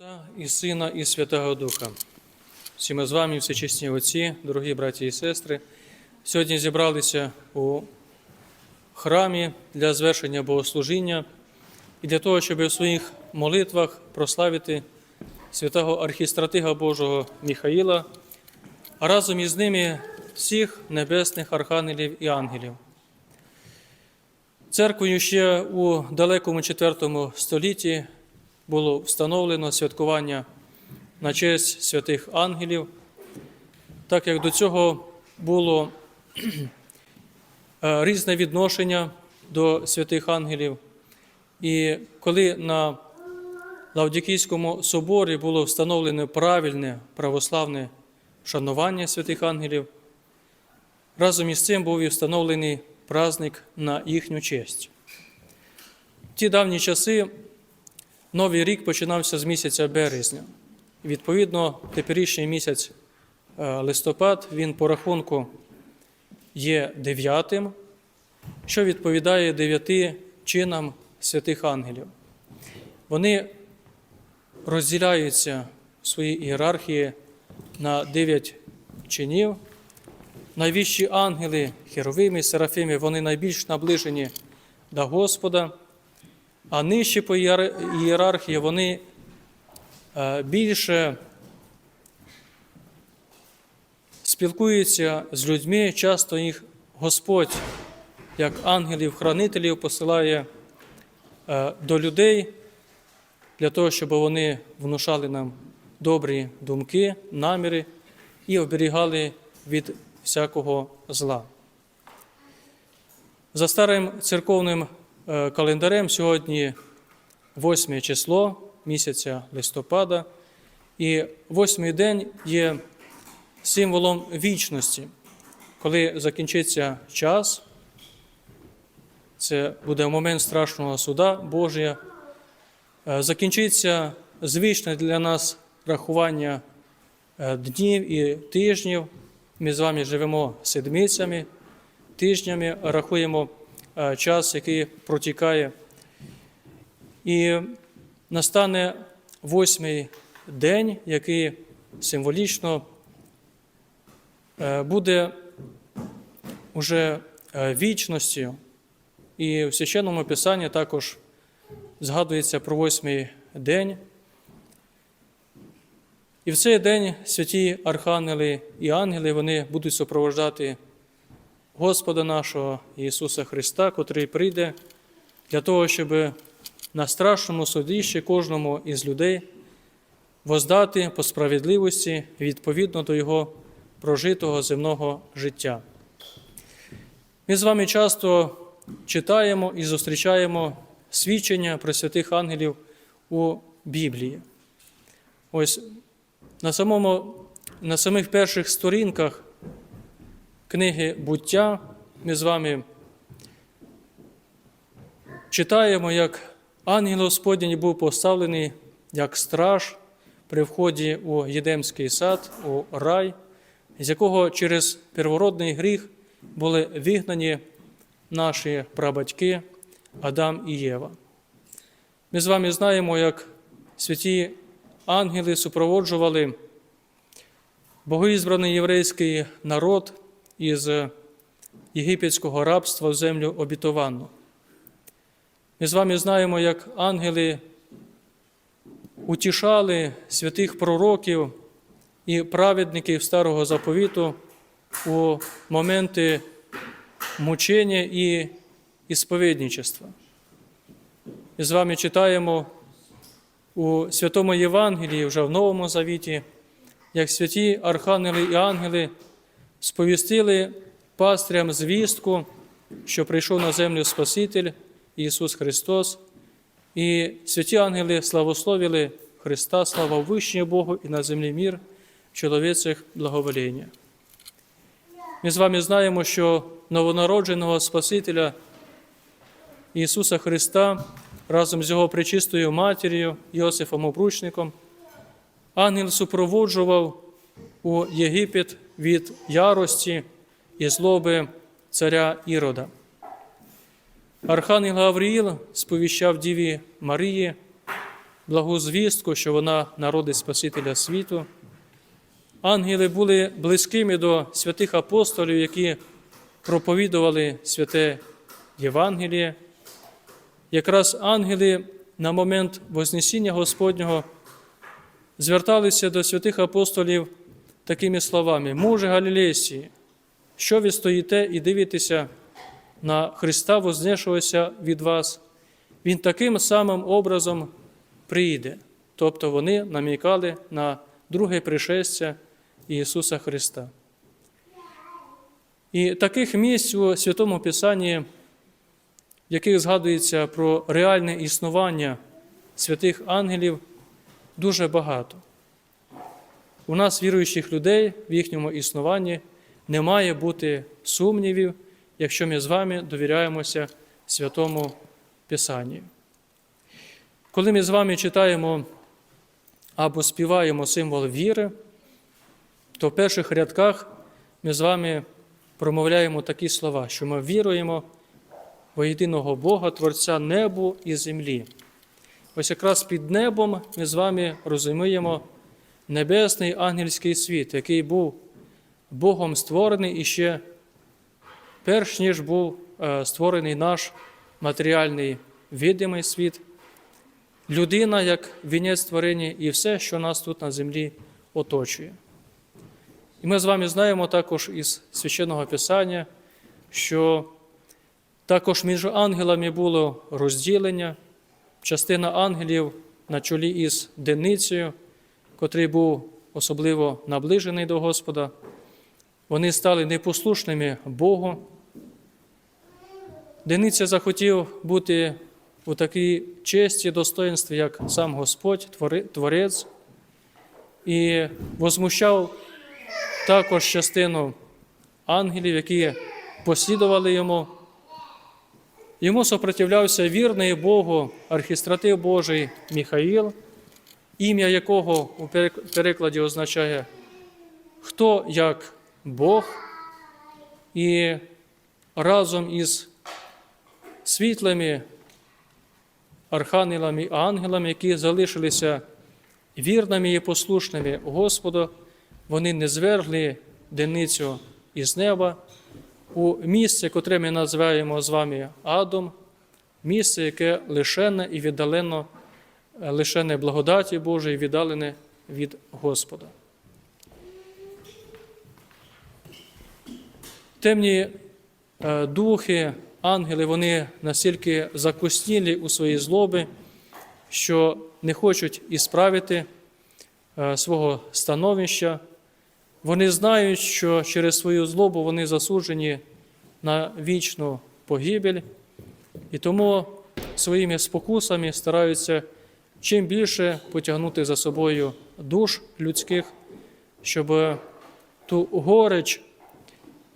Отця і Сина, і Святого Духа. Всі ми з вами, всечесні отці, дорогі браті і сестри, сьогодні зібралися у храмі для звершення богослужіння і для того, щоб у своїх молитвах прославити святого архістратига Божого Міхаїла, а разом із ними всіх небесних архангелів і ангелів. Церквою ще у далекому IV столітті було встановлено святкування на честь святих ангелів, так як до цього було е, різне відношення до святих ангелів. І коли на Лавдікійському соборі було встановлене правильне православне шанування святих ангелів, разом із цим був і встановлений праздник на їхню честь. В ті давні часи Новий рік починався з місяця березня. Відповідно, теперішній місяць е, листопад, він по рахунку є дев'ятим, що відповідає дев'яти чинам святих ангелів. Вони розділяються в своїй ієрархії на дев'ять чинів. Найвищі ангели, херовими, серафими, вони найбільш наближені до Господа, а нижчі по ієрархії вони е, більше спілкуються з людьми, часто їх Господь, як ангелів-хранителів, посилає е, до людей для того, щоб вони внушали нам добрі думки, наміри і оберігали від всякого зла. За старим церковним календарем сьогодні 8 число місяця листопада, і восьмий день є символом вічності. Коли закінчиться час, це буде момент страшного суда Божия, е, закінчиться звичне для нас рахування е, днів і тижнів. Ми з вами живемо седмицями, тижнями, рахуємо е, час, який протікає. І настане восьмий день, який символічно е, буде уже е, вічністю. І в священному писанні також згадується про восьмий день. І в цей день святі архангели і ангели вони будуть супроводжати Господа нашого Ісуса Христа, котрий прийде для того, щоб на страшному судищі кожному із людей воздати по справедливості відповідно до Його прожитого земного життя. Ми з вами часто читаємо і зустрічаємо свідчення про святих ангелів у Біблії. Ось на, самому, на самих перших сторінках книги буття ми з вами читаємо, як ангел Господній був поставлений як страж при вході у Єдемський сад, у рай, з якого через первородний гріх були вигнані наші прабатьки Адам і Єва. Ми з вами знаємо, як святі ангели супроводжували богоізбраний єврейський народ із єгипетського рабства в землю обітовану. Ми з вами знаємо, як ангели утішали святих пророків і праведників Старого Заповіту у моменти мучення і ісповідничества. Ми з вами читаємо у Святому Євангелії, вже в Новому Завіті, як святі архангели і ангели сповістили пастрям звістку, що прийшов на землю Спаситель Ісус Христос, і святі ангели славословили Христа, слава Вищому Богу і на землі мір, чоловічих благовоління. Ми з вами знаємо, що новонародженого Спасителя Ісуса Христа разом з Його пречистою матір'ю Йосифом Обручником, ангел супроводжував у Єгипет від ярості і злоби царя Ірода. Архангел Гавриїл сповіщав Діві Марії благу звістку, що вона народить Спасителя світу. Ангели були близькими до святих апостолів, які проповідували святе Євангеліє. Якраз ангели на момент Вознесіння Господнього зверталися до святих апостолів такими словами: Муже Галілейський, що ви стоїте і дивитеся на Христа, вознешогося від вас, Він таким самим образом прийде. Тобто вони намікали на друге пришестя Ісуса Христа. І таких місць у Святому Писанні, в яких згадується про реальне існування святих ангелів, дуже багато. У нас, віруючих людей, в їхньому існуванні не має бути сумнівів, якщо ми з вами довіряємося Святому Писанню. Коли ми з вами читаємо або співаємо символ віри, то в перших рядках ми з вами промовляємо такі слова, що ми віруємо в єдиного Бога, Творця небу і землі. Ось якраз під небом ми з вами розуміємо небесний ангельський світ, який був Богом створений і ще перш ніж був е, створений наш матеріальний видимий світ, людина як вінець творення і все, що нас тут на землі оточує. І ми з вами знаємо також із священного Писання, що також між ангелами було розділення, частина ангелів на чолі із Деницею, котрий був особливо наближений до Господа, вони стали непослушними Богу. Дениця захотів бути у такій честі, достоинстві, як сам Господь, Творець, і возмущав також частину ангелів, які послідували йому. Йому сопротивлявся вірний Богу архістратив Божий Міхаїл, ім'я якого у перекладі означає хто як Бог, і разом із світлими архангелами і ангелами, які залишилися вірними і послушними Господу, вони не звергли деницю із неба. У місце, котре ми називаємо з вами Адом, місце, яке лишене і віддалено, лишене благодаті Божої, віддалене від Господа. Темні е, духи, ангели, вони настільки закоснілі у своїй злоби, що не хочуть ісправити е, свого становища. Вони знають, що через свою злобу вони засуджені на вічну погибель, і тому своїми спокусами стараються чим більше потягнути за собою душ людських, щоб ту горич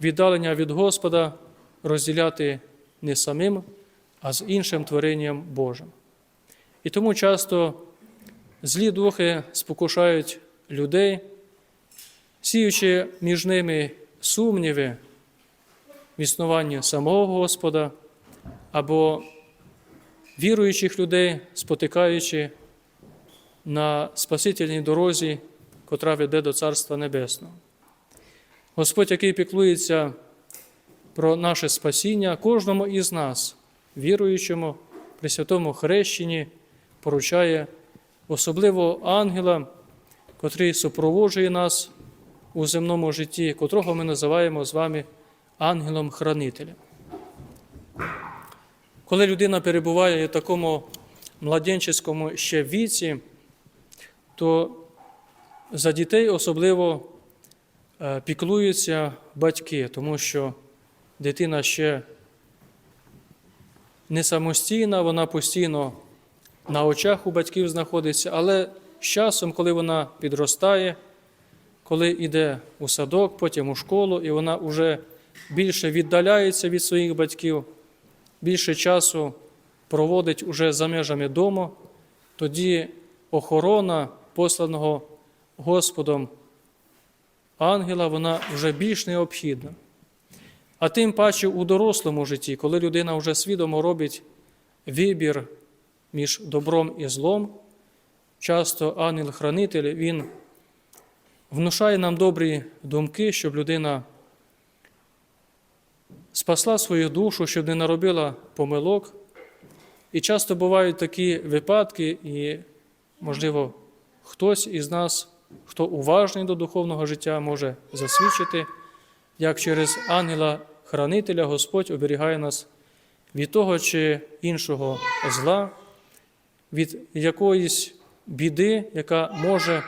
віддалення від Господа розділяти не самим, а з іншим творенням Божим. І тому часто злі духи спокушають людей сіючи між ними сумніви в існуванні самого Господа або віруючих людей, спотикаючи на Спасительній дорозі, котра веде до Царства Небесного. Господь, який піклується про наше спасіння, кожному із нас, віруючому при святому хрещенні, поручає особливо ангела, котрий супроводжує нас у земному житті, котрого ми називаємо з вами ангелом-хранителем. Коли людина перебуває в такому младенческому ще віці, то за дітей особливо е, піклуються батьки, тому що дитина ще не самостійна, вона постійно на очах у батьків знаходиться, але з часом, коли вона підростає, коли йде у садок, потім у школу, і вона вже більше віддаляється від своїх батьків, більше часу проводить уже за межами дому, тоді охорона посланого Господом ангела, вона вже більш необхідна. А тим паче у дорослому житті, коли людина вже свідомо робить вибір між добром і злом, часто ангел-хранитель, він внушає нам добрі думки, щоб людина спасла свою душу, щоб не наробила помилок. І часто бувають такі випадки, і, можливо, хтось із нас, хто уважний до духовного життя, може засвідчити, як через ангела-хранителя Господь оберігає нас від того чи іншого зла, від якоїсь біди, яка може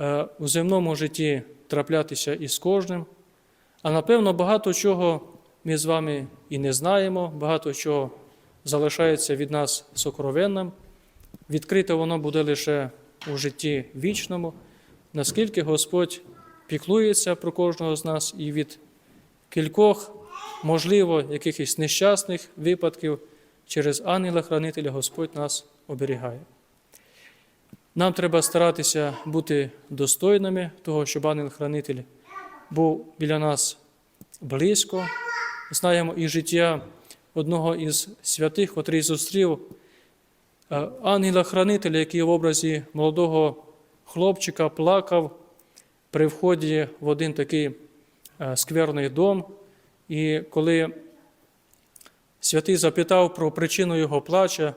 е, у земному житті траплятися із кожним. А напевно, багато чого ми з вами і не знаємо, багато чого залишається від нас сокровенним. Відкрите воно буде лише у житті вічному, наскільки Господь піклується про кожного з нас і від кількох, можливо, якихось нещасних випадків через ангела-хранителя Господь нас оберігає. Нам треба старатися бути достойними того, щоб ангел-хранитель був біля нас близько. Знаємо і життя одного із святих, котрий зустрів ангела-хранителя, який в образі молодого хлопчика плакав при вході в один такий е, скверний дом. І коли святий запитав про причину його плача,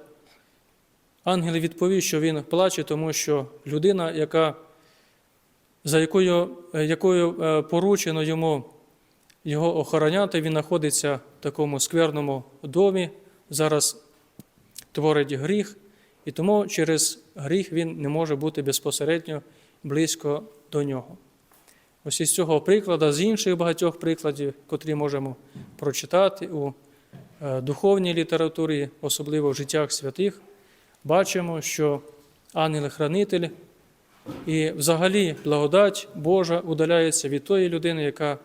ангел відповів, що він плаче, тому що людина, яка, за якою, е, якою е, поручено йому його охороняти, він знаходиться в такому скверному домі, зараз творить гріх, і тому через гріх він не може бути безпосередньо близько до нього. Ось із цього прикладу, з інших багатьох прикладів, котрі можемо прочитати у е, духовній літературі, особливо в життях святих, бачимо, що ангел-хранитель і взагалі благодать Божа удаляється від тої людини, яка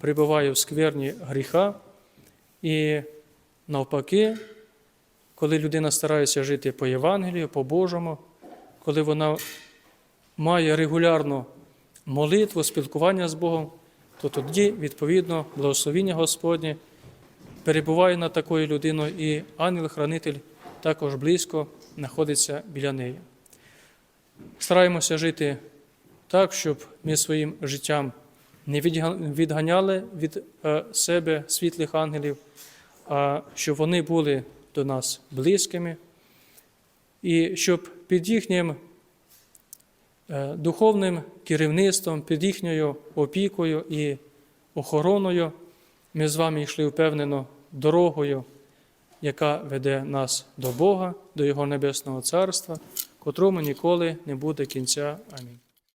перебуває в скверні гріха, і навпаки, коли людина старається жити по Євангелію, по Божому, коли вона має регулярну молитву, спілкування з Богом, то тоді, відповідно, благословіння Господнє перебуває над такою людиною, і ангел-хранитель також близько знаходиться біля неї. Стараємося жити так, щоб ми своїм життям не відганяли від е, себе світлих ангелів, а щоб вони були до нас близькими, і щоб під їхнім е, духовним керівництвом, під їхньою опікою і охороною ми з вами йшли впевнено дорогою, яка веде нас до Бога, до Його Небесного Царства, котрому ніколи не буде кінця. Амінь.